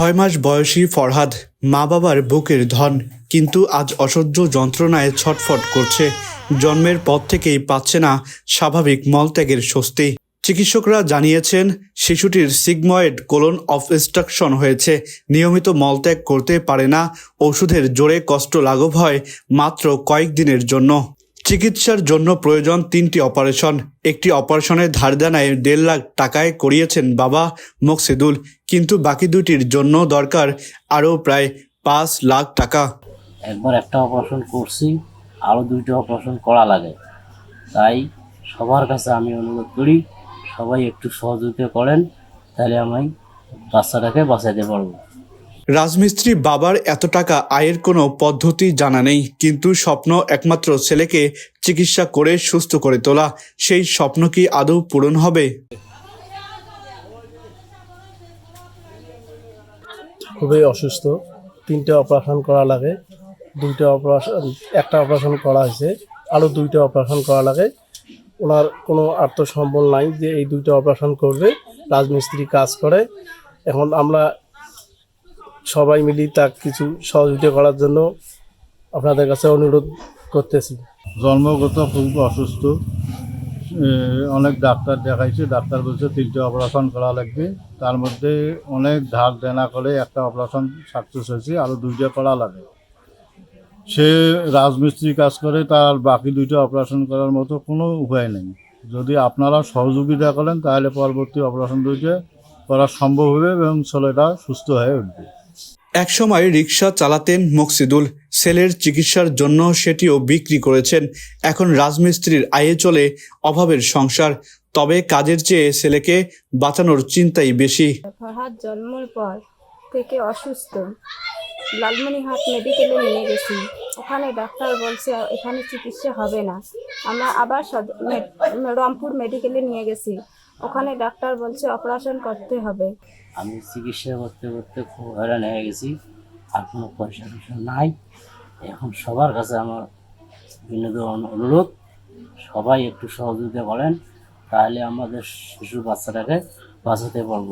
ছয় মাস বয়সী ফরহাদ মা বাবার বুকের ধন, কিন্তু আজ অসহ্য যন্ত্রণায় ছটফট করছে। জন্মের পর থেকেই পাচ্ছে না স্বাভাবিক মলত্যাগের স্বস্তি। চিকিৎসকরা জানিয়েছেন, শিশুটির সিগময়েড কোলন অবস্ট্রাকশন হয়েছে। নিয়মিত মলত্যাগ করতে পারে না। ওষুধের জোরে কষ্ট লাঘব হয় মাত্র কয়েকদিনের জন্য। চিকিৎসার জন্য প্রয়োজন তিনটি অপারেশন। একটি অপারেশনের ধার ধারদানায় দেড় লাখ টাকায় করিয়েছেন বাবা মকসিদুল, কিন্তু বাকি দুটির জন্য দরকার আরও প্রায় পাঁচ লাখ টাকা। একবার একটা অপারেশন করছি, আরও দুইটা অপারেশন করা লাগে। তাই সবার কাছে আমি অনুরোধ করি, সবাই একটু সহযোগিতা করেন, তাহলে আমি বাচ্চাটাকে বাঁচাতে পারব। রাজমিস্ত্রি বাবার এত টাকা আয়ের কোনো পদ্ধতি জানা নেই, কিন্তু স্বপ্ন একমাত্র ছেলেকে চিকিৎসা করে সুস্থ করে তোলা। সেই স্বপ্ন কি আদৌ পূরণ হবে? খুবই অসুস্থ। তিনটে অপারেশন করা লাগে, দুইটা অপারেশন, একটা অপারেশন করা হয়েছে, আরও দুইটা অপারেশন করা লাগে। ওনার কোনো আত্মসম্বল নাই যে এই দুইটা অপারেশন করবে, রাজমিস্ত্রি কাজ করে। এখন আমরা সবাই মিলি তার কিছু সহযোগিতা করার জন্য আপনাদের কাছে অনুরোধ করতেছি। জন্মগত খুব অসুস্থ। অনেক ডাক্তার দেখাইছে, ডাক্তার বলছে তিনটে অপারেশন করা লাগবে। তার মধ্যে অনেক ধার দেনা করে একটা অপারেশন সাকসেস হয়েছে আরও দুইটা করা লাগে। সে রাজমিস্ত্রি কাজ করে, তার বাকি দুইটা অপারেশন করার মতো কোনো উপায় নেই। যদি আপনারা সহযোগিতা করেন, তাহলে পরবর্তী অপারেশন দুইটা করা সম্ভব হবে এবং ছেলেটা সুস্থ হয়ে উঠবে। একসময় রিক্সা চালাতেন মকসিদুল। ছেলের চিকিৎসার জন্য সেটিও বিক্রি করেছেন। এখন রাজমিস্ত্রির আয়ে চলে অভাবের সংসার। তবে কাজের চেয়ে ছেলেকে বাঁচানোর চিন্তাই বেশি। ফরহাদ জন্মের পর থেকে অসুস্থ। লালমনিহাট মেডিকেলে নিয়ে গেছি। ওখানে ডাক্তার বলছে, এখানে চিকিৎসা হবে না। আমরা আবার রংপুর মেডিকেলে নিয়ে গেছি। ওখানে ডাক্তার বলছে অপারেশন করতে হবে। আমি চিকিৎসা করতে করতে খুব হয়রান হয়ে গেছি, আর কোনো পয়সা টয়সা নাই। এখন সবার কাছে আমার বিনোদন অনুরোধ, সবাই একটু সহযোগিতা করেন, তাহলে আমাদের শিশু বাচ্চাটাকে বাঁচাতে পারব।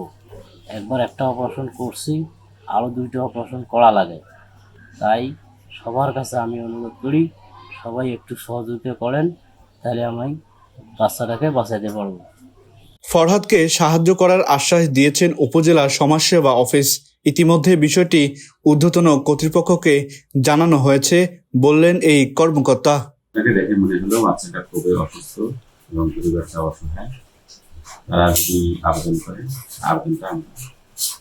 একবার একটা অপারেশন করছি, আরও দুইটা অপারেশন করা লাগে। তাই সবার কাছে আমি অনুরোধ করি, সবাই একটু সহযোগিতা করেন, তাহলে আমি বাচ্চাটাকে বাঁচাতে পারব। ফরহাদকে সাহায্য করার আশ্বাস দিয়েছেন উপজেলা সমাজসেবা অফিস। ইতিমধ্যে বিষয়টি ঊর্ধ্বতন কর্তৃপক্ষকে জানানো হয়েছে, বললেন এই কর্মকর্তা। তাকে দেখে মনে হলো বাচ্চাটা খুবই অসুস্থ এবং অসহায়। তারা যদি আবেদন করে আবেদনটা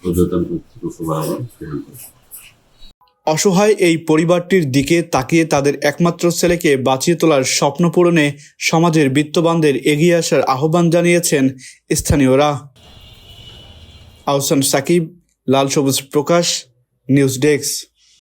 ঊর্ধ্বতন কর্তৃপক্ষ বরাবর প্রেরণ অসহায় এই পরিবারটির দিকে তাকিয়ে তাদের একমাত্র ছেলেকে বাঁচিয়ে তোলার স্বপ্ন পূরণে সমাজের বৃত্তবানদের এগিয়ে আসার আহ্বান জানিয়েছেন স্থানীয়রা। আহসান সাকিব, লাল সবুজ প্রকাশ, নিউজ ডেস্ক।